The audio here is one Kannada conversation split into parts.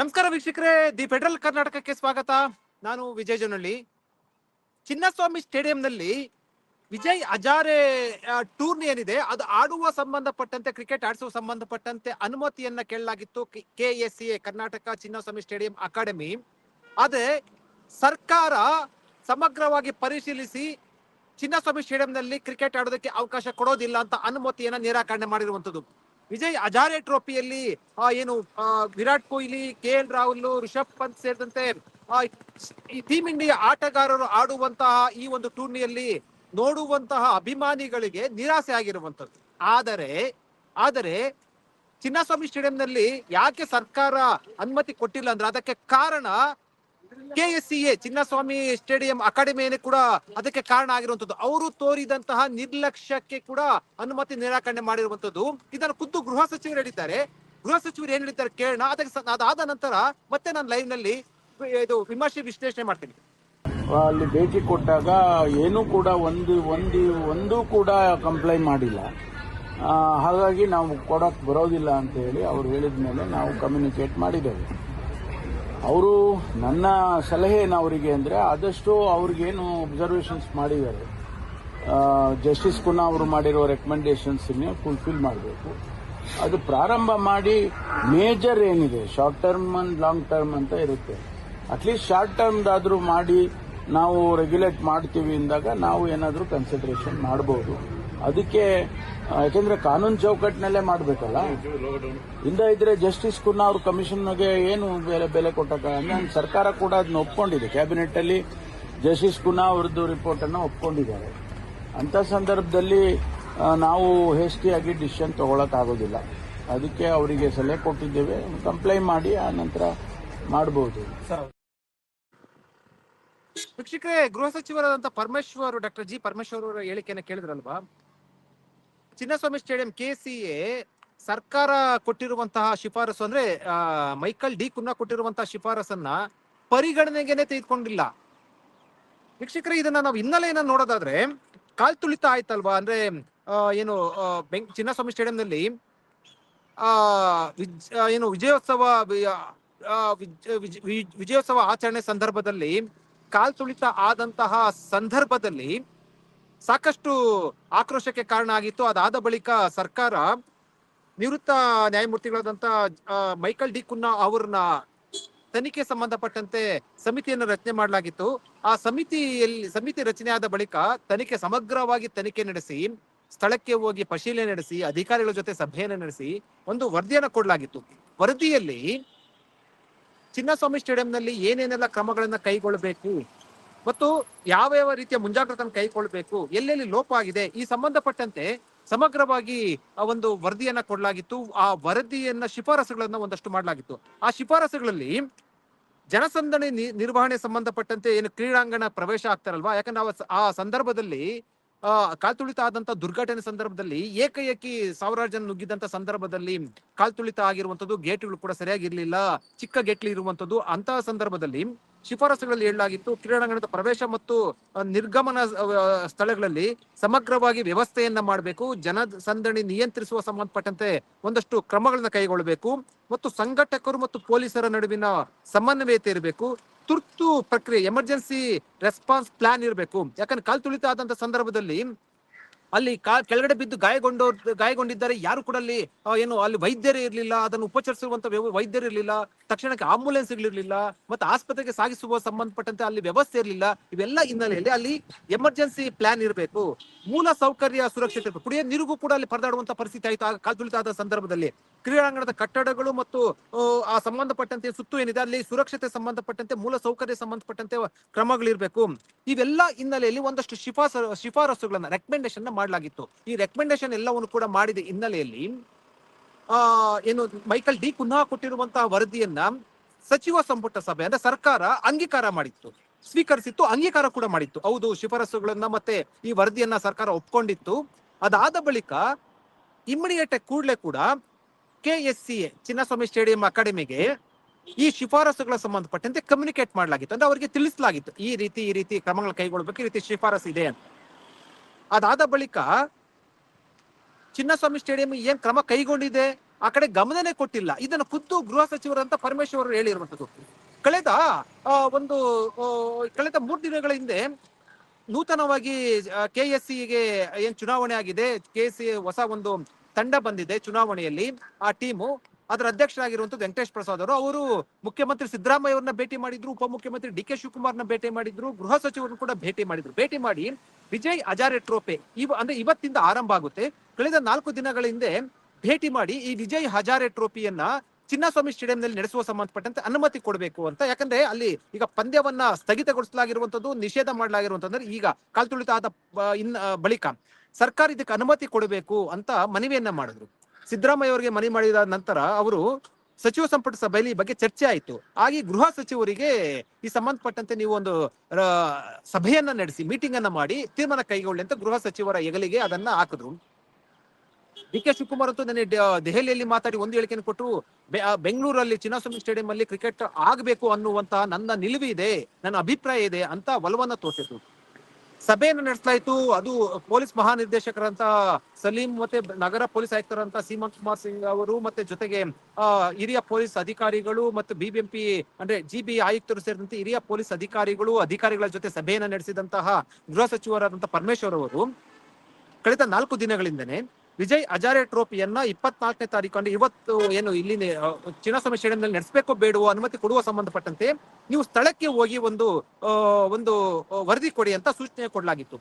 ನಮಸ್ಕಾರ ವೀಕ್ಷಕರೇ. ದಿ ಫೆಡರಲ್ ಕರ್ನಾಟಕಕ್ಕೆ ಸ್ವಾಗತ. ನಾನು ವಿಜಯ್ ಜನಹಳ್ಳಿ ಚಿನ್ನಸ್ವಾಮಿ ಸ್ಟೇಡಿಯಂನಲ್ಲಿ ವಿಜಯ್ ಹಜಾರೆ ಟೂರ್ನಿ ಏನಿದೆ, ಅದು ಆಡುವ ಸಂಬಂಧಪಟ್ಟಂತೆ, ಕ್ರಿಕೆಟ್ ಆಡಿಸುವ ಸಂಬಂಧಪಟ್ಟಂತೆ ಅನುಮತಿಯನ್ನ ಕೇಳಲಾಗಿತ್ತು. K S C A, Karnataka Chinnaswamy stadium academy. ಆದ್ರೆ ಸರ್ಕಾರ ಸಮಗ್ರವಾಗಿ ಪರಿಶೀಲಿಸಿ ಚಿನ್ನಸ್ವಾಮಿ ಸ್ಟೇಡಿಯಂನಲ್ಲಿ ಕ್ರಿಕೆಟ್ ಆಡೋದಕ್ಕೆ ಅವಕಾಶ ಕೊಡೋದಿಲ್ಲ ಅಂತ ಅನುಮತಿಯನ್ನ ನಿರಾಕರಣೆ ಮಾಡಿರುವಂತದ್ದು. ವಿಜಯ್ ಅಜಾರೆ ಟ್ರೋಫಿಯಲ್ಲಿ ಏನು ವಿರಾಟ್ ಕೊಹ್ಲಿ, ಕೆ ಎಲ್ ರಾಹುಲ್, ರಿಷಬ್ ಪಂತ್ ಸೇರಿದಂತೆ ಈ ಟೀಮ್ ಇಂಡಿಯಾ ಆಟಗಾರರು ಆಡುವಂತಹ ಈ ಒಂದು ಟೂರ್ನಿಯಲ್ಲಿ ನೋಡುವಂತಹ ಅಭಿಮಾನಿಗಳಿಗೆ ನಿರಾಸೆ ಆಗಿರುವಂತದ್ದು ಆದರೆ ಆದರೆ ಚಿನ್ನಸ್ವಾಮಿ ಸ್ಟೇಡಿಯಂನಲ್ಲಿ ಯಾಕೆ ಸರ್ಕಾರ ಅನುಮತಿ ಕೊಟ್ಟಿಲ್ಲ ಅಂದ್ರೆ ಅದಕ್ಕೆ ಕಾರಣ K S C A Chinnaswamy stadium ಅಕಾಡೆಮಿಯನ್ನು ಕೂಡ ಅದಕ್ಕೆ ಕಾರಣ ಆಗಿರುವಂತದ್ದು ಅವರು ತೋರಿದಂತಹ ನಿರ್ಲಕ್ಷ್ಯಕ್ಕೆ ಕೂಡ ಅನುಮತಿ ನಿರಾಕರಣೆ ಮಾಡಿರುವಂತದ್ದು ಇದನ್ನು ಖುದ್ದು ಗೃಹ ಸಚಿವರು ಹೇಳಿದ್ದಾರೆ. ಗೃಹ ಸಚಿವರು ಏನ್ ಹೇಳಿದ್ದಾರೆ ಕೇಳೋಣ. ಅದಕ್ಕೆ ಅದಾದ ನಂತರ ಮತ್ತೆ ನಾನು ಲೈವ್ನಲ್ಲಿ ಇದು ವಿಮರ್ಶೆ ವಿಶ್ಲೇಷಣೆ ಮಾಡ್ತೀನಿ. ಅಲ್ಲಿ ಭೇಟಿ ಕೊಟ್ಟಾಗ ಏನೂ ಕೂಡ ಒಂದು ಒಂದು, ಒಂದೂ ಕೂಡ ಕಂಪ್ಲೈ ಮಾಡಿಲ್ಲ. ಹಾಗಾಗಿ ನಾವು ಕೊಡೋಕ್ಕೆ ಬರೋದಿಲ್ಲ ಅಂತ ಹೇಳಿ ಅವ್ರು ಹೇಳಿದ ಮೇಲೆ ನಾವು ಕಮ್ಯುನಿಕೇಟ್ ಮಾಡಿದ್ದೇವೆ. ಅವರು ನನ್ನ ಸಲಹೆ ಏನು ಅವರಿಗೆ ಅಂದರೆ ಆದಷ್ಟು ಅವ್ರಿಗೇನು ಅಬ್ಸರ್ವೇಷನ್ಸ್ ಮಾಡಿದ್ದಾರೆ. ಜಸ್ಟಿಸ್ ಕುನ್ನ ಅವರು ಮಾಡಿರೋ ರೆಕಮೆಂಡೇಶನ್ಸನ್ನೇ ಫುಲ್ಫಿಲ್ ಮಾಡಬೇಕು. ಅದು ಪ್ರಾರಂಭ ಮಾಡಿ ಮೇಜರ್ ಏನಿದೆ short term and long term ಅಂತ ಇರುತ್ತೆ. ಅಟ್ಲೀಸ್ಟ್ ಶಾರ್ಟ್ ಟರ್ಮ್ದಾದರೂ ಮಾಡಿ, ನಾವು ರೆಗ್ಯುಲೇಟ್ ಮಾಡ್ತೀವಿ ಅಂದಾಗ ನಾವು ಏನಾದರೂ ಕನ್ಸಿಡರೇಷನ್ ಮಾಡ್ಬೋದು. ಅದಕ್ಕೆ ಯಾಕೆಂದ್ರೆ ಕಾನೂನು ಚೌಕಟ್ಟಿನಲ್ಲೇ ಮಾಡಬೇಕಲ್ಲ? ಇಂದ ಇದ್ರೆ ಜಸ್ಟಿಸ್ ಕುನ್ನ ಅವ್ರ ಕಮಿಷನ್ಗೆ ಏನು ಬೆಲೆ ಬೆಲೆ ಕೊಟ್ಟಕ್ಕ ಸರ್ಕಾರ ಕೂಡ ಅದನ್ನ ಒಪ್ಕೊಂಡಿದೆ. ಕ್ಯಾಬಿನೆಟ್ ಅಲ್ಲಿ ಜಸ್ಟಿಸ್ ಕುನ್ನ ಅವ್ರದ್ದು ರಿಪೋರ್ಟ್ ಅನ್ನು ಒಪ್ಕೊಂಡಿದ್ದಾರೆ. ಅಂತ ಸಂದರ್ಭದಲ್ಲಿ ನಾವು ಹೇಸ್ಟಿಯಾಗಿ ಡಿಸಿಷನ್ ತಗೊಳಕ್ಕಾಗೋದಿಲ್ಲ. ಅದಕ್ಕೆ ಅವರಿಗೆ ಸಲಹೆ ಕೊಟ್ಟಿದ್ದೇವೆ. ಕಂಪ್ಲೈ ಮಾಡಿ, ಆ ನಂತರ ಮಾಡಬಹುದು ವೀಕ್ಷಕರೇ, ಗೃಹ ಸಚಿವರಾದಂತಹ ಪರಮೇಶ್ವರ್, ಡಾಕ್ಟರ್ ಜಿ ಪರಮೇಶ್ವರ್ ಅವರ ಹೇಳಿಕೆಯನ್ನು ಕೇಳಿದ್ರಲ್ವಾ? ಚಿನ್ನಸ್ವಾಮಿ ಸ್ಟೇಡಿಯಂ ಕೆ ಸರ್ಕಾರ ಕೊಟ್ಟಿರುವಂತಹ ಶಿಫಾರಸು ಅಂದ್ರೆ ಮೈಕಲ್ ಡಿ ಕುನ್ನ ಕೊಟ್ಟಿರುವಂತಹ ಶಿಫಾರಸನ್ನ ಪರಿಗಣನೆಗೆನೆ ತೆಗೆದುಕೊಂಡಿಲ್ಲ. ವೀಕ್ಷಕರೇ, ಇದನ್ನ ನಾವು ಹಿನ್ನೆಲೆಯನ್ನ ನೋಡೋದಾದ್ರೆ, ಕಾಲ್ ತುಳಿತ ಆಯ್ತಲ್ವಾ? ಅಂದ್ರೆ ಏನು ಬೆಂಗ್, ಚಿನ್ನಸ್ವಾಮಿ ಸ್ಟೇಡಿಯಂನಲ್ಲಿ, ಆ ಏನು ವಿಜಯೋತ್ಸವ ವಿಜಯೋತ್ಸವ ಆಚರಣೆ ಸಂದರ್ಭದಲ್ಲಿ ಕಾಲ್ ತುಳಿತ ಆದಂತಹ ಸಂದರ್ಭದಲ್ಲಿ ಸಾಕಷ್ಟು ಆಕ್ರೋಶಕ್ಕೆ ಕಾರಣ ಆಗಿತ್ತು. ಅದಾದ ಬಳಿಕ ಸರ್ಕಾರ ನಿವೃತ್ತ ನ್ಯಾಯಮೂರ್ತಿಗಳಾದಂತ ಮೈಕಲ್ ಡಿ ಕುನ್ನಾ ಅವ್ರನ್ನ ತನಿಖೆ ಸಂಬಂಧಪಟ್ಟಂತೆ ಸಮಿತಿಯನ್ನು ರಚನೆ ಮಾಡಲಾಗಿತ್ತು. ಆ ಸಮಿತಿಯಲ್ಲಿ, ಸಮಿತಿ ರಚನೆ ಆದ ಬಳಿಕ ತನಿಖೆ ಸಮಗ್ರವಾಗಿ ತನಿಖೆ ನಡೆಸಿ, ಸ್ಥಳಕ್ಕೆ ಹೋಗಿ ಪರಿಶೀಲನೆ ನಡೆಸಿ, ಅಧಿಕಾರಿಗಳ ಜೊತೆ ಸಭೆಯನ್ನು ನಡೆಸಿ ಒಂದು ವರದಿಯನ್ನು ಕೊಡಲಾಗಿತ್ತು. ವರದಿಯಲ್ಲಿ ಚಿನ್ನಸ್ವಾಮಿ ಸ್ಟೇಡಿಯಂನಲ್ಲಿ ಏನೇನೆಲ್ಲ ಕ್ರಮಗಳನ್ನ ಕೈಗೊಳ್ಳಬೇಕು ಮತ್ತು ಯಾವ ಯಾವ ರೀತಿಯ ಮುಂಜಾಗ್ರತೆ ಕೈಗೊಳ್ಳಬೇಕು ಎಲ್ಲೆಲ್ಲಿ ಲೋಪ ಆಗಿದೆ, ಈ ಸಂಬಂಧಪಟ್ಟಂತೆ ಸಮಗ್ರವಾಗಿ ಆ ಒಂದು ವರದಿಯನ್ನ ಕೊಡಲಾಗಿತ್ತು. ಆ ವರದಿಯನ್ನ ಶಿಫಾರಸುಗಳನ್ನ ಒಂದಷ್ಟು ಮಾಡಲಾಗಿತ್ತು. ಆ ಶಿಫಾರಸುಗಳಲ್ಲಿ ಜನಸಂದಣಿ ನಿರ್ವಹಣೆ ಸಂಬಂಧಪಟ್ಟಂತೆ ಏನು ಕ್ರೀಡಾಂಗಣ ಪ್ರವೇಶ ಆಗ್ತಾರಲ್ವಾ? ಯಾಕಂದ್ರೆ ಆ ಆ ಸಂದರ್ಭದಲ್ಲಿ, ಆ ಕಾಲ್ತುಳಿತ ಆದಂತ ದುರ್ಘಟನೆ ಸಂದರ್ಭದಲ್ಲಿ ಏಕಏಕಿ ಸಾವಿರಾರು ಜನ ನುಗ್ಗಿದಂತ ಸಂದರ್ಭದಲ್ಲಿ ಕಾಲ್ತುಳಿತ ಆಗಿರುವಂತದ್ದು ಗೇಟ್ಗಳು ಕೂಡ ಸರಿಯಾಗಿರ್ಲಿಲ್ಲ, ಚಿಕ್ಕ ಗೇಟ್ಲಿ ಇರುವಂತದ್ದು ಅಂತಹ ಸಂದರ್ಭದಲ್ಲಿ ಶಿಫಾರಸುಗಳಲ್ಲಿ ಹೇಳಲಾಗಿತ್ತು. ಕ್ರೀಡಾಂಗಣದ ಪ್ರವೇಶ ಮತ್ತು ನಿರ್ಗಮನ ಸ್ಥಳಗಳಲ್ಲಿ ಸಮಗ್ರವಾಗಿ ವ್ಯವಸ್ಥೆಯನ್ನ ಮಾಡಬೇಕು. ಜನ ಸಂದಣಿ ನಿಯಂತ್ರಿಸುವ ಸಂಬಂಧಪಟ್ಟಂತೆ ಒಂದಷ್ಟು ಕ್ರಮಗಳನ್ನ ಕೈಗೊಳ್ಳಬೇಕು. ಮತ್ತು ಸಂಘಟಕರು ಮತ್ತು ಪೊಲೀಸರ ನಡುವಿನ ಸಮನ್ವಯತೆ ಇರಬೇಕು. ತುರ್ತು ಪ್ರಕ್ರಿಯೆ, ಎಮರ್ಜೆನ್ಸಿ ರೆಸ್ಪಾನ್ಸ್ ಪ್ಲಾನ್ ಇರಬೇಕು. ಯಾಕಂದ್ರೆ ಕಾಲ್ ತುಳಿತ ಆದಂತ ಸಂದರ್ಭದಲ್ಲಿ ಅಲ್ಲಿ ಕಾ, ಕೆಳಗಡೆ ಬಿದ್ದು ಗಾಯಗೊಂಡ ಗಾಯಗೊಂಡಿದ್ದಾರೆ. ಯಾರು ಕೂಡ ಅಲ್ಲಿ ಏನು, ಅಲ್ಲಿ ವೈದ್ಯರೇ ಇರಲಿಲ್ಲ. ಅದನ್ನು ಉಪಚರಿಸುವಂತ ವೈದ್ಯರು ಇರಲಿಲ್ಲ. ತಕ್ಷಣಕ್ಕೆ ಆಂಬುಲೆನ್ಸ್ ಇರಲಿಲ್ಲ ಮತ್ತೆ ಆಸ್ಪತ್ರೆಗೆ ಸಾಗಿಸುವ ಸಂಬಂಧಪಟ್ಟಂತೆ ಅಲ್ಲಿ ವ್ಯವಸ್ಥೆ ಇರಲಿಲ್ಲ. ಇವೆಲ್ಲ ಹಿನ್ನೆಲೆಯಲ್ಲಿ ಅಲ್ಲಿ ಎಮರ್ಜೆನ್ಸಿ ಪ್ಲಾನ್ ಇರಬೇಕು. ಮೂಲ ಸೌಕರ್ಯ ಸುರಕ್ಷತೆ ಕುಡಿಯ ನೀರಿಗೂ ಕೂಡ ಅಲ್ಲಿ ಪರದಾಡುವಂತ ಪರಿಸ್ಥಿತಿ ಆಯ್ತು. ಕಾಲ್ತುಳಿತ ಸಂದರ್ಭದಲ್ಲಿ. ಕ್ರೀಡಾಂಗಣದ ಕಟ್ಟಡಗಳು ಮತ್ತು ಆ, ಸಂಬಂಧಪಟ್ಟಂತೆ ಸುತ್ತು ಏನಿದೆ ಅಲ್ಲಿ ಸುರಕ್ಷತೆ ಸಂಬಂಧಪಟ್ಟಂತೆ ಮೂಲ ಸೌಕರ್ಯ ಸಂಬಂಧಪಟ್ಟಂತೆ ಕ್ರಮಗಳಿರಬೇಕು. ಇವೆಲ್ಲ ಹಿನ್ನೆಲೆಯಲ್ಲಿ ಒಂದಷ್ಟು ಶಿಫಾರಸು ಶಿಫಾರಸುಗಳನ್ನ ರೆಕಮೆಂಡೇಶನ್ ಮಾಡಲಾಗಿತ್ತು. ಈ ರೆಕಮೆಂಡೇಶನ್ ಎಲ್ಲವನ್ನು ಕೂಡ ಮಾಡಿದ ಹಿನ್ನೆಲೆಯಲ್ಲಿ ಆ ಏನು ಮೈಕಲ್ ಡಿ ಕುನ್ನಾ ಕೊಟ್ಟಿರುವಂತಹ ವರದಿಯನ್ನ ಸಚಿವ ಸಂಪುಟ ಸಭೆ ಅಂದ್ರೆ ಸರ್ಕಾರ ಅಂಗೀಕಾರ ಮಾಡಿತ್ತು. ಸ್ವೀಕರಿಸಿತ್ತು ಅಂಗೀಕಾರ ಕೂಡ ಮಾಡಿತ್ತು. ಹೌದು ಶಿಫಾರಸುಗಳನ್ನ ಮತ್ತೆ ಈ ವರದಿಯನ್ನ ಸರ್ಕಾರ ಒಪ್ಕೊಂಡಿತ್ತು. ಅದಾದ ಬಳಿಕ ಇಮ್ಮಿಡಿಯೇಟ್ ಕೂಡಲೇ ಕೂಡ K S C A Chinnaswamy stadium ಅಕಾಡೆಮಿಗೆ ಈ ಶಿಫಾರಸುಗಳ ಸಂಬಂಧಪಟ್ಟಂತೆ ಕಮ್ಯುನಿಕೇಟ್ ಮಾಡಲಾಗಿತ್ತು. ಅಂದ್ರೆ ಅವರಿಗೆ ತಿಳಿಸಲಾಗಿತ್ತು. ಈ ರೀತಿ ಈ ರೀತಿ ಕ್ರಮಗಳು ಕೈಗೊಳ್ಳಬೇಕು, ಈ ರೀತಿ ಶಿಫಾರಸು ಇದೆ ಅಂತ. ಅದಾದ ಬಳಿಕ ಚಿನ್ನಸ್ವಾಮಿ ಸ್ಟೇಡಿಯಂ ಏನ್ ಕ್ರಮ ಕೈಗೊಂಡಿದೆ? ಆ ಕಡೆ ಗಮನನೇ ಕೊಟ್ಟಿಲ್ಲ. ಇದನ್ನು ಖುದ್ದು ಗೃಹ ಸಚಿವರಂತ ಪರಮೇಶ್ವರ್ ಅವರು ಹೇಳಿರುವಂತದ್ದು ಕಳೆದ ಒಂದು ಕಳೆದ ಮೂರು ದಿನಗಳ ಹಿಂದೆ ನೂತನವಾಗಿ ಕೆ ಎಸ್ಗೆ ಏನ್ ಚುನಾವಣೆ ಆಗಿದೆ? ಕೆ ಎಸ್ ಸಿ ಹೊಸ ಒಂದು ತಂಡ ಬಂದಿದೆ ಚುನಾವಣೆಯಲ್ಲಿ. ಆ ಟೀಮು ಅದರ ಅಧ್ಯಕ್ಷರಾಗಿರುವಂತದ್ದು ವೆಂಕಟೇಶ್ ಪ್ರಸಾದ್ ಅವರು. ಅವರು ಮುಖ್ಯಮಂತ್ರಿ ಸಿದ್ದರಾಮಯ್ಯ ಅವರನ್ನ ಭೇಟಿ ಮಾಡಿದ್ರು, ಉಪಮುಖ್ಯಮಂತ್ರಿ ಡಿ ಕೆ ಶಿವಕುಮಾರ್ನ ಭೇಟಿ ಮಾಡಿದ್ರು, ಗೃಹ ಸಚಿವರನ್ನು ಕೂಡ ಭೇಟಿ ಮಾಡಿದ್ರು. ಭೇಟಿ ಮಾಡಿ ವಿಜಯ್ ಹಜಾರೆ ಟ್ರೋಪೆ ಇವ ಅಂದ್ರೆ ಇವತ್ತಿಂದ ಆರಂಭ ಆಗುತ್ತೆ. ಕಳೆದ ನಾಲ್ಕು ದಿನಗಳ ಹಿಂದೆ ಭೇಟಿ ಮಾಡಿ ಈ ವಿಜಯ್ ಹಜಾರೆ ಟ್ರೋಫಿಯನ್ನ ಚಿನ್ನಸ್ವಾಮಿ ಸ್ಟೇಡಿಯಂನಲ್ಲಿ ನಡೆಸುವ ಸಂಬಂಧಪಟ್ಟಂತೆ ಅನುಮತಿ ಕೊಡಬೇಕು ಅಂತ. ಯಾಕಂದ್ರೆ ಅಲ್ಲಿ ಈಗ ಪಂದ್ಯವನ್ನ ಸ್ಥಗಿತಗೊಳಿಸಲಾಗಿರುವಂತದ್ದು ನಿಷೇಧ ಮಾಡಲಾಗಿರುವಂತಂದ್ರೆ ಈಗ ಕಾಲ್ತುಳಿತ ಆದ ಇನ್ ಬಳಿಕ. ಸರ್ಕಾರ ಇದಕ್ಕೆ ಅನುಮತಿ ಕೊಡಬೇಕು ಅಂತ ಮನವಿಯನ್ನ ಮಾಡಿದ್ರು. ಸಿದ್ದರಾಮಯ್ಯ ಅವರಿಗೆ ಮನವಿ ಮಾಡಿದ ನಂತರ ಅವರು ಸಚಿವ ಸಂಪುಟ ಸಭೆಯಲ್ಲಿ ಈ ಬಗ್ಗೆ ಚರ್ಚೆ ಆಯಿತು. ಹಾಗೆ ಗೃಹ ಸಚಿವರಿಗೆ ಈ ಸಂಬಂಧಪಟ್ಟಂತೆ ನೀವು ಒಂದು ಸಭೆಯನ್ನ ನಡೆಸಿ ಮೀಟಿಂಗ್ ಅನ್ನ ಮಾಡಿ ತೀರ್ಮಾನ ಕೈಗೊಳ್ಳಿ ಅಂತ ಗೃಹ ಸಚಿವರ ಹೆಗಲಿಗೆ ಅದನ್ನ ಹಾಕಿದ್ರು. ಡಿ ಕೆ ಶಿವಕುಮಾರ್ ಅಂತೂ ನನಗೆ ದೆಹಲಿಯಲ್ಲಿ ಮಾತಾಡಿ ಒಂದು ಹೇಳಿಕೆಯನ್ನು ಕೊಟ್ಟರು ಬೆಂಗಳೂರಲ್ಲಿ ಚಿನ್ನಸ್ವಾಮಿ ಸ್ಟೇಡಿಯಂ ಅಲ್ಲಿ ಕ್ರಿಕೆಟ್ ಆಗಬೇಕು ಅನ್ನುವಂತಹ ನನ್ನ ನಿಲುವು ಇದೆ ನನ್ನ ಅಭಿಪ್ರಾಯ ಇದೆ ಅಂತ ಒಲವನ್ನ ತೋರಿಸಿದ್ರು. ಸಭೆಯನ್ನು ನಡೆಸಲಾಯಿತು ಅದು ಪೊಲೀಸ್ ಮಹಾನಿರ್ದೇಶಕರಂತ ಸಲೀಂ ಮತ್ತೆ ನಗರ ಪೊಲೀಸ್ ಆಯುಕ್ತರಂತ ಸೀಮಂತ್ ಕುಮಾರ್ ಸಿಂಗ್ ಅವರು ಮತ್ತೆ ಜೊತೆಗೆ ಹಿರಿಯ ಪೊಲೀಸ್ ಅಧಿಕಾರಿಗಳು ಮತ್ತು ಬಿಬಿಎಂಪಿ ಅಂದ್ರೆ ಜಿಬಿ ಆಯುಕ್ತರು ಸೇರಿದಂತೆ ಹಿರಿಯ ಪೊಲೀಸ್ ಅಧಿಕಾರಿಗಳು, ಅಧಿಕಾರಿಗಳ ಜೊತೆ ಸಭೆಯನ್ನು ನಡೆಸಿದಂತಹ ಗೃಹ ಸಚಿವರಾದಂತಹ ಪರಮೇಶ್ವರ್ ಅವರು ಕಳೆದ ನಾಲ್ಕು ದಿನಗಳಿಂದನೇ ವಿಜಯ್ ಹಜಾರೆ ಟ್ರೋಫಿಯನ್ನ ಇಪ್ಪತ್ನಾಲ್ಕನೇ ತಾರೀಕು ಇವತ್ತು ಏನು ಇಲ್ಲಿ ಚಿನ್ನಸ್ವಾಮಿ ಸ್ಟೇಡಿಯಂನಲ್ಲಿ ನಡೆಸಬೇಕೋ ಬೇಡುವ ಅನುಮತಿ ಕೊಡುವ ಸಂಬಂಧಪಟ್ಟಂತೆ ನೀವು ಸ್ಥಳಕ್ಕೆ ಹೋಗಿ ಒಂದು ಒಂದು ವರದಿ ಕೊಡಿ ಅಂತ ಸೂಚನೆ ಕೊಡಲಾಗಿತ್ತು.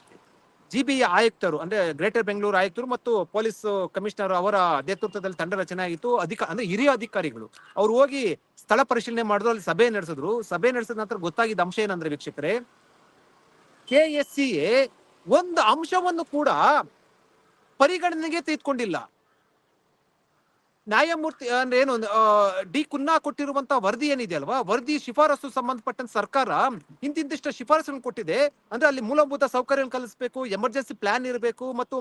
ಜಿಬಿ ಆಯುಕ್ತರು, ಅಂದ್ರೆ ಗ್ರೇಟರ್ ಬೆಂಗಳೂರು ಆಯುಕ್ತರು ಮತ್ತು ಪೊಲೀಸ್ ಕಮಿಷನರ್ ಅವರ ನೇತೃತ್ವದಲ್ಲಿ ತಂಡ ರಚನೆ ಆಗಿತ್ತು. ಅಧಿಕ, ಅಂದ್ರೆ ಹಿರಿಯ ಅಧಿಕಾರಿಗಳು, ಅವ್ರು ಹೋಗಿ ಸ್ಥಳ ಪರಿಶೀಲನೆ ಮಾಡಿದ್ರು, ಅಲ್ಲಿ ಸಭೆ ನಡೆಸಿದ್ರು. ಸಭೆ ನಡೆಸಿದ ನಂತರ ಗೊತ್ತಾಗಿದ್ದ ಅಂಶ ಏನಂದ್ರೆ ವೀಕ್ಷಕರೇ, ಕೆ ಎಸ್ ಸಿ ಒಂದು ಅಂಶವನ್ನು ಕೂಡ ಪರಿಗಣನೆಗೆ ತೆಗೆದುಕೊಂಡಿಲ್ಲ ನ್ಯಾಯಮೂರ್ತಿ ಅಂದ್ರೆ ಏನು ಡಿ ಕುನ್ನಾ ಕೊಟ್ಟಿರುವಂತಹ ವರದಿ ಏನಿದೆ ಅಲ್ವಾ? ವರದಿ ಶಿಫಾರಸು ಸಂಬಂಧಪಟ್ಟಂತ ಸರ್ಕಾರ ಇಂತಿಂತಿಷ್ಟ ಶಿಫಾರಸನ್ನು ಕೊಟ್ಟಿದೆ. ಅಂದ್ರೆ ಅಲ್ಲಿ ಮೂಲಭೂತ ಸೌಕರ್ಯ ಕಲಿಸಬೇಕು ಎಮರ್ಜೆನ್ಸಿ ಪ್ಲಾನ್ ಇರಬೇಕು, ಮತ್ತು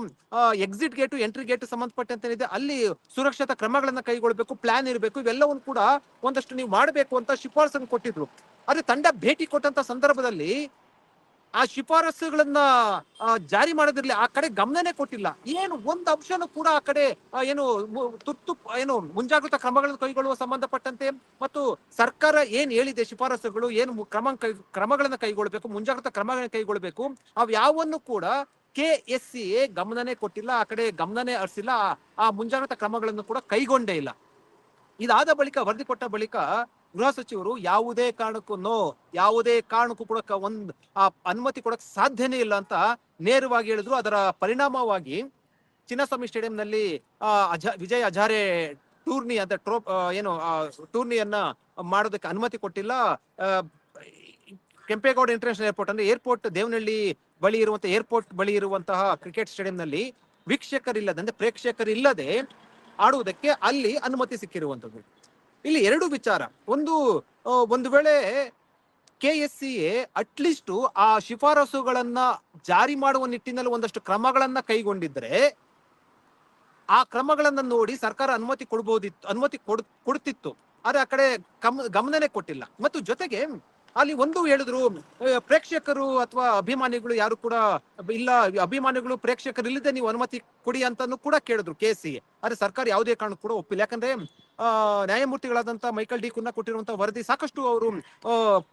ಎಕ್ಸಿಟ್ ಗೇಟು ಎಂಟ್ರಿ ಗೇಟ್ ಸಂಬಂಧಪಟ್ಟಂತ ಏನಿದೆ, ಅಲ್ಲಿ ಸುರಕ್ಷತಾ ಕ್ರಮಗಳನ್ನ ಕೈಗೊಳ್ಳಬೇಕು ಪ್ಲಾನ್ ಇರಬೇಕು, ಇವೆಲ್ಲವನ್ನು ಕೂಡ ಒಂದಷ್ಟು ನೀವು ಮಾಡಬೇಕು ಅಂತ ಶಿಫಾರಸನ್ನು ಕೊಟ್ಟಿದ್ರು. ಆದ್ರೆ ತಂಡ ಭೇಟಿ ಕೊಟ್ಟಂತ ಸಂದರ್ಭದಲ್ಲಿ ಆ ಶಿಫಾರಸುಗಳನ್ನ ಜಾರಿ ಮಾಡೋದಿರ್ಲಿ ಆ ಕಡೆ ಗಮನನೇ ಕೊಟ್ಟಿಲ್ಲ. ಏನು ಒಂದು ಅಂಶನೂ ಕೂಡ ಆ ಕಡೆ ಏನು ತುರ್ತು, ಏನು ಮುಂಜಾಗ್ರತಾ ಕ್ರಮಗಳನ್ನು ಕೈಗೊಳ್ಳುವ ಸಂಬಂಧಪಟ್ಟಂತೆ ಮತ್ತು ಸರ್ಕಾರ ಏನ್ ಹೇಳಿದೆ ಶಿಫಾರಸುಗಳು, ಏನು ಕ್ರಮ ಕ್ರಮಗಳನ್ನ ಕೈಗೊಳ್ಬೇಕು, ಮುಂಜಾಗ್ರತಾ ಕ್ರಮಗಳನ್ನ ಕೈಗೊಳ್ಬೇಕು, ಅವ್ ಯಾವನ್ನು ಕೂಡ ಕೆ ಎಸ್ ಸಿ ಎ ಗಮನನೇ ಕೊಟ್ಟಿಲ್ಲ, ಆ ಕಡೆ ಗಮನನೇ ಹರಿಸಿಲ್ಲ ಆ ಮುಂಜಾಗ್ರತಾ ಕ್ರಮಗಳನ್ನು ಕೂಡ ಕೈಗೊಂಡೇ ಇಲ್ಲ. ಇದಾದ ಬಳಿಕ, ವರದಿ ಕೊಟ್ಟ ಬಳಿಕ ಗೃಹ ಸಚಿವರು ಯಾವುದೇ ಕಾರಣಕ್ಕೂ ನೋ ಯಾವುದೇ ಕಾರಣಕ್ಕೂ ಕೂಡ ಒಂದು, ಆ ಅನುಮತಿ ಕೊಡಕ್ ಸಾಧ್ಯನೇ ಇಲ್ಲ ಅಂತ ನೇರವಾಗಿ ಹೇಳಿದ್ರು. ಅದರ ಪರಿಣಾಮವಾಗಿ ಚಿನ್ನಸ್ವಾಮಿ ಸ್ಟೇಡಿಯಂನಲ್ಲಿ, ಆ, ಅಜ, ವಿಜಯ್ ಅಜಾರೆ ಟೂರ್ನಿ ಅಂತ ಟ್ರೋ ಏನು ಟೂರ್ನಿಯನ್ನ ಮಾಡೋದಕ್ಕೆ ಅನುಮತಿ ಕೊಟ್ಟಿಲ್ಲ. ಕೆಂಪೇಗೌಡ ಇಂಟರ್ನ್ಯಾಷನಲ್ ಏರ್ಪೋರ್ಟ್ ಅಂದ್ರೆ ಏರ್ಪೋರ್ಟ್ ದೇವನಹಳ್ಳಿ ಬಳಿ ಇರುವಂತಹ ಏರ್ಪೋರ್ಟ್ ಬಳಿ ಇರುವಂತಹ ಕ್ರಿಕೆಟ್ ಸ್ಟೇಡಿಯಂನಲ್ಲಿ ವೀಕ್ಷಕರಿಲ್ಲದೆ, ಅಂದ್ರೆ ಪ್ರೇಕ್ಷಕರಿಲ್ಲದೆ ಆಡುವುದಕ್ಕೆ ಅಲ್ಲಿ ಅನುಮತಿ ಸಿಕ್ಕಿರುವಂತದ್ದು. ಇಲ್ಲಿ ಎರಡು ವಿಚಾರ. ಒಂದು ಒಂದು ವೇಳೆ K S C A at least ಆ ಶಿಫಾರಸುಗಳನ್ನ ಜಾರಿ ಮಾಡುವ ನಿಟ್ಟಿನಲ್ಲಿ ಒಂದಷ್ಟು ಕ್ರಮಗಳನ್ನ ಕೈಗೊಂಡಿದ್ರೆ ಆ ಕ್ರಮಗಳನ್ನ ನೋಡಿ ಸರ್ಕಾರ ಅನುಮತಿ ಕೊಡ್ಬೋದಿತ್ತು, ಅನುಮತಿ ಕೊಡ್, ಕೊಡ್ತಿತ್ತು. ಆದ್ರೆ ಆ ಕಡೆ ಗಮ ಗಮನನೇ ಕೊಟ್ಟಿಲ್ಲ. ಮತ್ತು ಜೊತೆಗೆ ಅಲ್ಲಿ ಒಂದು ಹೇಳಿದ್ರು ಪ್ರೇಕ್ಷಕರು ಅಥವಾ ಅಭಿಮಾನಿಗಳು ಯಾರು ಕೂಡ, ಇಲ್ಲ, ಅಭಿಮಾನಿಗಳು ಪ್ರೇಕ್ಷಕರು ಇಲ್ಲದೆ ನೀವು ಅನುಮತಿ ಕೊಡಿ ಅಂತಾನು ಕೂಡ ಕೇಳಿದ್ರು ಕೆ ಸಿ. ಆದ್ರೆ ಸರ್ಕಾರ ಯಾವುದೇ ಕಾರಣಕ್ಕೂ ಕೂಡ ಒಪ್ಪಿಲ್ಲ. ಯಾಕಂದ್ರೆ, ಆ, ನ್ಯಾಯಮೂರ್ತಿಗಳಾದಂತ ಮೈಕಲ್ ಡಿ ಕುನ್ನ ಕೊಟ್ಟಿರುವಂತಹ ವರದಿ ಸಾಕಷ್ಟು ಅವರು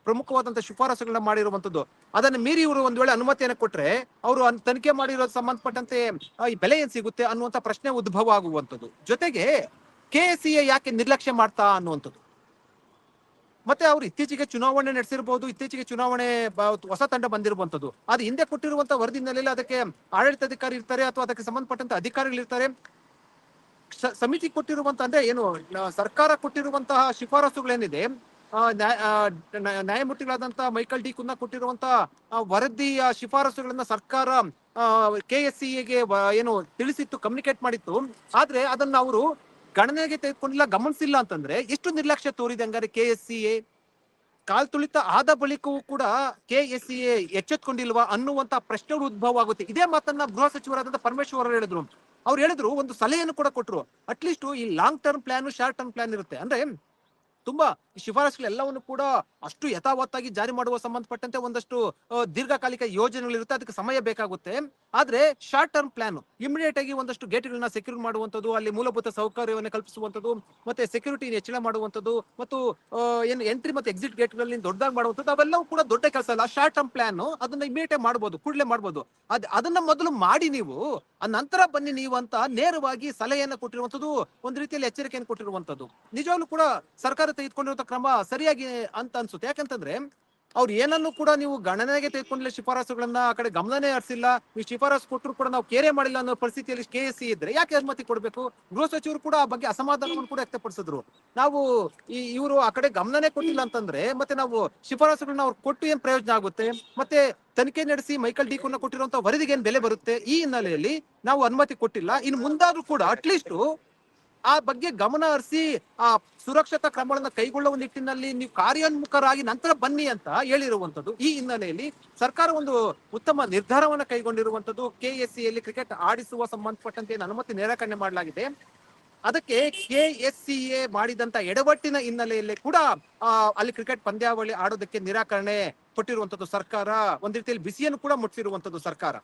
ಪ್ರಮುಖವಾದಂತಹ ಶಿಫಾರಸುಗಳನ್ನ ಮಾಡಿರುವಂತದ್ದು. ಅದನ್ನ ಮೀರಿ ಇವರು ಒಂದ್ ವೇಳೆ ಅನುಮತಿಯನ್ನು ಕೊಟ್ರೆ, ಅವರು ತನಿಖೆ ಮಾಡಿರೋ ಸಂಬಂಧಪಟ್ಟಂತೆ ಈ ಬೆಲೆ ಏನ್ ಸಿಗುತ್ತೆ ಅನ್ನುವಂತ ಪ್ರಶ್ನೆ ಉದ್ಭವ ಆಗುವಂತದ್ದು. ಜೊತೆಗೆ, ಕೆ ಎಸ್ ಯಾಕೆ ನಿರ್ಲಕ್ಷ್ಯ ಮಾಡ್ತಾ ಅನ್ನುವಂಥದ್ದು ಮತ್ತೆ ಅವ್ರು ಇತ್ತೀಚೆಗೆ ಚುನಾವಣೆ ನಡೆಸಿರ್ಬೋದು, ಇತ್ತೀಚೆಗೆ ಚುನಾವಣೆ ಹೊಸ ತಂಡ ಬಂದಿರುವಂತದ್ದು ಅದು ಹಿಂದೆ ಕೊಟ್ಟಿರುವಂತ ವರದಿನಲ್ಲಿ ಅದಕ್ಕೆ ಆಡಳಿತಾಧಿಕಾರಿ ಇರ್ತಾರೆ ಅಥವಾ ಅದಕ್ಕೆ ಸಂಬಂಧಪಟ್ಟಂತ ಅಧಿಕಾರಿಗಳು ಇರ್ತಾರೆ. ಸಮಿತಿ ಕೊಟ್ಟಿರುವಂತ ಅಂದ್ರೆ ಏನು ಸರ್ಕಾರ ಕೊಟ್ಟಿರುವಂತಹ ಶಿಫಾರಸುಗಳೇನಿದೆ ನ್ಯಾಯಮೂರ್ತಿಗಳಾದಂತಹ ಮೈಕಲ್ ಡಿ ಕುನ್ನ ಕೊಟ್ಟಿರುವಂತಹ ವರದಿಯ ಶಿಫಾರಸುಗಳನ್ನ ಸರ್ಕಾರ ಕೆ ಎಸ್ ಸಿ ಏನು ತಿಳಿಸಿತ್ತು, ಕಮ್ಯುನಿಕೇಟ್ ಮಾಡಿತ್ತು. ಆದ್ರೆ ಅದನ್ನ ಅವರು ಗಣನೆಗೆ ತೆಗೆದುಕೊಂಡಿಲ್ಲ, ಗಮನಿಸಿಲ್ಲ ಅಂತಂದ್ರೆ ಎಷ್ಟು ನಿರ್ಲಕ್ಷ್ಯ ತೋರಿದೆ ಹಂಗಾರೆ ಕೆ ಎಸ್ ಸಿ ಎ ಕಾಲ್ ತುಳಿತ ಆದ ಬಳಿಕವೂ ಕೂಡ ಕೆ ಎಸ್ ಸಿ ಎ ಎಚ್ಚೆತ್ಕೊಂಡಿಲ್ವಾ ಅನ್ನುವಂತ ಪ್ರಶ್ನೆ ಉದ್ಭವ ಆಗುತ್ತೆ. ಇದೇ ಮಾತನ್ನ ಗೃಹ ಸಚಿವರಾದಂತ ಪರಮೇಶ್ವರ್ ಅವರು ಹೇಳಿದ್ರು. ಅವ್ರು ಹೇಳಿದ್ರು ಒಂದು ಸಲಹೆಯನ್ನು ಕೂಡ ಕೊಟ್ಟರು ಅಟ್ಲೀಸ್ಟ್ ಈ long term plan short term plan ಇರುತ್ತೆ. ಅಂದ್ರೆ ತುಂಬಾ ಶಿಫಾರಸುಗಳು ಎಲ್ಲವನ್ನು ಕೂಡ ಅಷ್ಟು ಯಥಾವತ್ತಾಗಿ ಜಾರಿ ಮಾಡುವ ಸಂಬಂಧಪಟ್ಟಂತೆ ಒಂದಷ್ಟು ದೀರ್ಘಕಾಲಿಕ ಯೋಜನೆಗಳಿರುತ್ತೆ. ಅದಕ್ಕೆ ಸಮಯ ಬೇಕಾಗುತ್ತೆ. ಆದ್ರೆ ಶಾರ್ಟ್ ಟರ್ಮ್ ಪ್ಲಾನ್ ಇಮಿಡಿಯೇಟ್ ಆಗಿ ಒಂದಷ್ಟು ಗೇಟ್ಗಳನ್ನ ಸೆಕ್ಯೂರ್ ಮಾಡುವಂತದ್ದು ಅಲ್ಲಿ ಮೂಲಭೂತ ಸೌಕರ್ಯವನ್ನು ಕಲ್ಪಿಸುವಂತದ್ದು ಮತ್ತೆ ಸೆಕ್ಯೂರಿಟಿ ಹೆಚ್ಚಳ ಮಾಡುವಂತದ್ದು ಮತ್ತು ಏನು ಎಂಟ್ರಿ ಮತ್ತೆ ಎಕ್ಸಿಟ್ ಗೇಟ್ಗಳಲ್ಲಿ ದೊಡ್ಡದಾಗಿ ಮಾಡುವಂತದ್ದು ಅವೆಲ್ಲವೂ ಕೂಡ ದೊಡ್ಡ ಕೆಲಸ ಅಲ್ಲ. ಶಾರ್ಟ್ ಟರ್ಮ್ ಪ್ಲಾನ್ ಅದನ್ನ ಇಮಿಡಿಯೇಟ್ ಮಾಡಬಹುದು ಕೂಡಲೇ ಮಾಡಬಹುದು ಅದ್, ಅದನ್ನ ಮೊದಲು ಮಾಡಿ ನೀವು. ಆ ನಂತರ ಬನ್ನಿ ನೀವು ಅಂತ ನೇರವಾಗಿ ಸಲಹೆಯನ್ನು ಕೊಟ್ಟಿರುವಂತದ್ದು ಒಂದು ರೀತಿಯಲ್ಲಿ ಎಚ್ಚರಿಕೆಯನ್ನು ಕೊಟ್ಟಿರುವಂತದ್ದು ನಿಜವಾಗ್ಲೂ ಕೂಡ ಸರ್ಕಾರ ತೆಗೆದುಕೊಂಡಿರುವಂತ ಕ್ರಮ ಸರಿಯಾಗಿ ಅಂತ ಅನ್ಸುತ್ತೆ. ಯಾಕಂತಂದ್ರೆ ಅವ್ರು ಏನನ್ನು ಕೂಡ ನೀವು ಗಣನೆಗೆ ತೆಗೆದುಕೊಂಡಿಲ್ಲ, ಶಿಫಾರಸುಗಳನ್ನ ಆ ಕಡೆ ಗಮನನೇ ಹರಿಸಿಲ್ಲ. ನೀವು ಶಿಫಾರಸು ಕೊಟ್ಟರು ಕೂಡ ನಾವು ಕೇರೆ ಮಾಡಿಲ್ಲ ಅನ್ನೋ ಪರಿಸ್ಥಿತಿಯಲ್ಲಿ ಕೆ ಎಸ್ ಸಿ ಇದ್ರೆ ಯಾಕೆ ಅನುಮತಿ ಕೊಡಬೇಕು? ಗೃಹ ಸಚಿವರು ಕೂಡ ಆ ಬಗ್ಗೆ ಅಸಮಾಧಾನವನ್ನು ಕೂಡ ವ್ಯಕ್ತಪಡಿಸಿದ್ರು. ನಾವು ಈ ಇವರು ಆ ಕಡೆ ಗಮನನೇ ಕೊಟ್ಟಿಲ್ಲ ಅಂತಂದ್ರೆ ಮತ್ತೆ ನಾವು ಶಿಫಾರಸುಗಳನ್ನ ಅವ್ರು ಕೊಟ್ಟು ಏನ್ ಪ್ರಯೋಜನ ಆಗುತ್ತೆ? ಮತ್ತೆ ತನಿಖೆ ನಡೆಸಿ ಮೈಕಲ್ ಡಿ ಕೊಟ್ಟಿರುವಂತಹ ಕೊಟ್ಟಿರುವಂತ ವರದಿಗೆ ಏನ್ ಬೆಲೆ ಬರುತ್ತೆ? ಈ ಹಿನ್ನೆಲೆಯಲ್ಲಿ ನಾವು ಅನುಮತಿ ಕೊಟ್ಟಿಲ್ಲ. ಇನ್ನು ಮುಂದಾದ್ರೂ ಕೂಡ ಅಟ್ಲೀಸ್ಟ್ ಆ ಬಗ್ಗೆ ಗಮನ ಹರಿಸಿ ಆ ಸುರಕ್ಷತಾ ಕ್ರಮಗಳನ್ನ ಕೈಗೊಳ್ಳುವ ನಿಟ್ಟಿನಲ್ಲಿ ನೀವು ಕಾರ್ಯೋನ್ಮುಖರಾಗಿ ನಂತರ ಬನ್ನಿ ಅಂತ ಹೇಳಿರುವಂತದ್ದು ಈ ಹಿನ್ನೆಲೆಯಲ್ಲಿ ಸರ್ಕಾರ ಒಂದು ಉತ್ತಮ ನಿರ್ಧಾರವನ್ನ ಕೈಗೊಂಡಿರುವಂತದ್ದು ಕೆಎಸ್ಸಿಯಲ್ಲಿ ಕ್ರಿಕೆಟ್ ಆಡಿಸುವ ಸಂಬಂಧಪಟ್ಟಂತೆ ಅನುಮತಿ ನಿರಾಕರಣೆ ಮಾಡಲಾಗಿದೆ. ಅದಕ್ಕೆ ಕೆಎಸ್ಸಿಎ ಮಾಡಿದಂತ ಎಡವಟ್ಟಿನ ಹಿನ್ನೆಲೆಯಲ್ಲಿ ಕೂಡ ಅಲ್ಲಿ ಕ್ರಿಕೆಟ್ ಪಂದ್ಯಾವಳಿ ಆಡೋದಕ್ಕೆ ನಿರಾಕರಣೆ ಕೊಟ್ಟಿರುವಂತದ್ದು ಸರ್ಕಾರ. ಒಂದ್ ರೀತಿಯಲ್ಲಿ ಬಿಸಿಯನ್ನು ಕೂಡ ಮುಟ್ಟಿರುವಂತದ್ದು ಸರ್ಕಾರ.